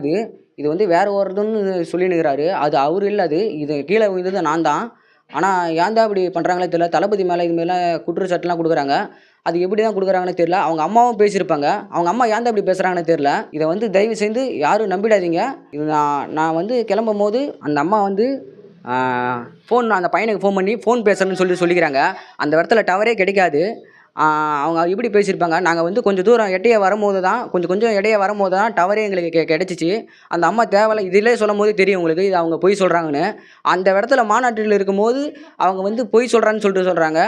இது இது வந்து வேற ஒருத்தன்னு சொல்லினுக்கிறாரு அது அவர் இல்லை அது இது கீழே விழுந்தது நான் தான். ஆனால் ஏன் தான் இப்படி பண்ணுறாங்களே தெரியல. தளபதி மேலே இது மேலே குற்றச்சாட்டுலாம் கொடுக்குறாங்க. அது எப்படி தான் கொடுக்குறாங்கன்னு தெரியல. அவங்க அம்மாவும் பேசியிருப்பாங்க. அவங்க அம்மா ஏன் தான் இப்படி பேசுகிறாங்கன்னு தெரியல. இதை வந்து தயவு செய்து யாரும் நம்பிடாதீங்க. இது நான் நான் வந்து கிளம்பும் போது அந்த அம்மா வந்து ஃபோன் அந்த பையனுக்கு ஃபோன் பண்ணி ஃபோன் பேசுகிறேன்னு சொல்லி சொல்லிக்கிறாங்க. அந்த இடத்துல டவரே கிடைக்காது. அவங்க இப்படி பேசியிருப்பாங்க. நாங்கள் வந்து கொஞ்சம் தூரம் இடையே வரும்போது தான் கொஞ்சம் கொஞ்சம் இடையே வரும்போது தான் டவரே எங்களுக்கு கெ கிடச்சிச்சு. அந்த அம்மா தேவையில்ல இதிலே சொல்லும் போது தெரியும் உங்களுக்கு இது அவங்க பொய் சொல்கிறாங்கன்னு அந்த இடத்துல மாநாட்டில் இருக்கும்போது அவங்க வந்து பொய் சொல்கிறான்னு சொல்லிட்டு சொல்கிறாங்க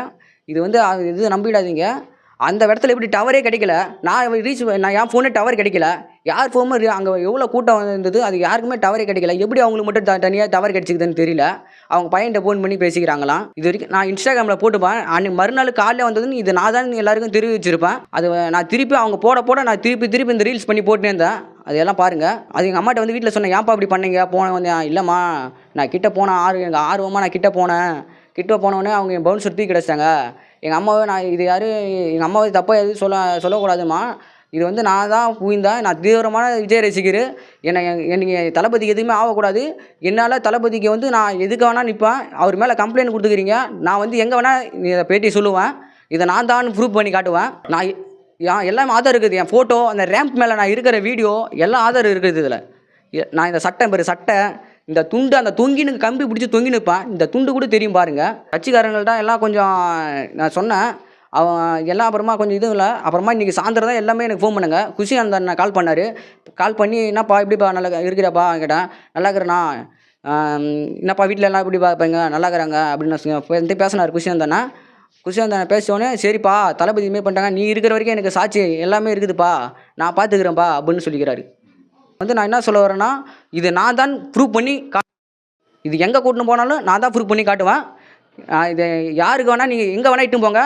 இது வந்து அது இது நம்பிடாதீங்க. அந்த இடத்துல இப்படி டவரே கிடைக்கல. நான் ரீச் நான் என் ஃபோனே டவர் கிடைக்கல. யார் ஃபோனும் அங்கே எவ்வளோ கூட்டம் இருந்தது அது யாருக்குமே டவரே கிடைக்கல. எப்படி அவங்களுக்கு மட்டும் த தனியாக டவர் கிடைச்சிக்குதுன்னு தெரியல. அவங்க பையன்கிட்ட ஃபோன் பண்ணி பேசிக்கிறாங்களாம். இது வரைக்கும் நான் இன்ஸ்டாகிராமில் போட்டுப்பேன் அன்னைக்கு மறுநாள் காலையில் வந்ததுன்னு இது நான் தான் எல்லாருக்கும் தெரிவிச்சிருப்பேன் அது நான் திருப்பி அவங்க போட போட நான் திருப்பி திருப்பி இந்த ரீல்ஸ் பண்ணி போட்டுனே இருந்தேன். அதெல்லாம் பாருங்கள் அது எங்கள் அம்மாட்ட வந்து வீட்டில் சொன்னேன் ஏன்ப்பா அப்படி பண்ணீங்க? போனேன் வந்து இல்லைம்மா. நான் கிட்டே போனேன் ஆர்வம் எங்கள் ஆர்வமாக நான் கிட்டே போனேன். கிட்ட போனோடனே அவங்க என் பவுன்சர் தூக்கி கிடச்சிட்டாங்க எங்கள் அம்மாவை நான் இது யாரும் எங்கள் அம்மாவை தப்பாக எதுவும் சொல்ல சொல்லக்கூடாதும்மா. இது வந்து நான் தான் புரிந்தேன் நான் தீவிரமான விஜய் ரசிகர். என்னை எனக்கு தளபதிக்கு எதுவுமே ஆகக்கூடாது. என்னால் தளபதிக்கு வந்து நான் எதுக்கு வேணால் நிற்பேன் அவர் மேலே கம்ப்ளைண்ட் கொடுத்துக்கிறீங்க. நான் வந்து எங்கே வேணால் இதை பேட்டி சொல்லுவேன். இதை நான் தான் ப்ரூவ் பண்ணி காட்டுவேன். நான் என் எல்லாமே ஆதார் இருக்குது. என் ஃபோட்டோ அந்த ரேம்ப் மேலே நான் இருக்கிற வீடியோ எல்லாம் ஆதார் இருக்குது இதில். நான் இந்த சட்டை பெரு சட்டை. இந்த துண்டு அந்த தொங்கினு கம்பி பிடிச்சி தொங்கி இந்த துண்டு கூட தெரியும் பாருங்கள் கட்சிக்காரங்கள்ட்ட எல்லாம் கொஞ்சம் நான் சொன்னேன். அவன் எல்லாம் அப்புறமா கொஞ்சம் இதுவும் இல்லை. அப்புறமா இன்றைக்கி சாயந்தரம் தான் எல்லாமே எனக்கு ஃபோன் பண்ணுங்க. குஷி அந்த அண்ணன் கால் பண்ணார். கால் பண்ணி என்னப்பா எப்படிப்பா நல்லா இருக்கிறாப்பா கேட்டேன். நல்லா இருக்கிறேண்ணா. என்னப்பா வீட்டில் எல்லாம் எப்படி பார்ப்பீங்க நல்லா இருக்கிறாங்க? அப்படின்னு வந்து பேசினார் குஷி அந்த குஷி வந்தானே அண்ணன் சரிப்பா தளபதி இதுமாரி பண்ணிட்டாங்க. நீ இருக்கிற வரைக்கும் எனக்கு சாட்சி எல்லாமே இருக்குதுப்பா. நான் பார்த்துக்கிறேன்ப்பா அப்படின்னு சொல்லிக்கிறாரு. வந்து நான் என்ன சொல்ல வரேன்னா இது நான் தான் ப்ரூவ் பண்ணி கா இது எங்கே கூட்டின்னு போனாலும் நான் தான் ப்ரூவ் பண்ணி காட்டுவேன். இது யாருக்கு வேணால் நீங்கள் எங்கே வேணால் இட்டுன்னு போங்க.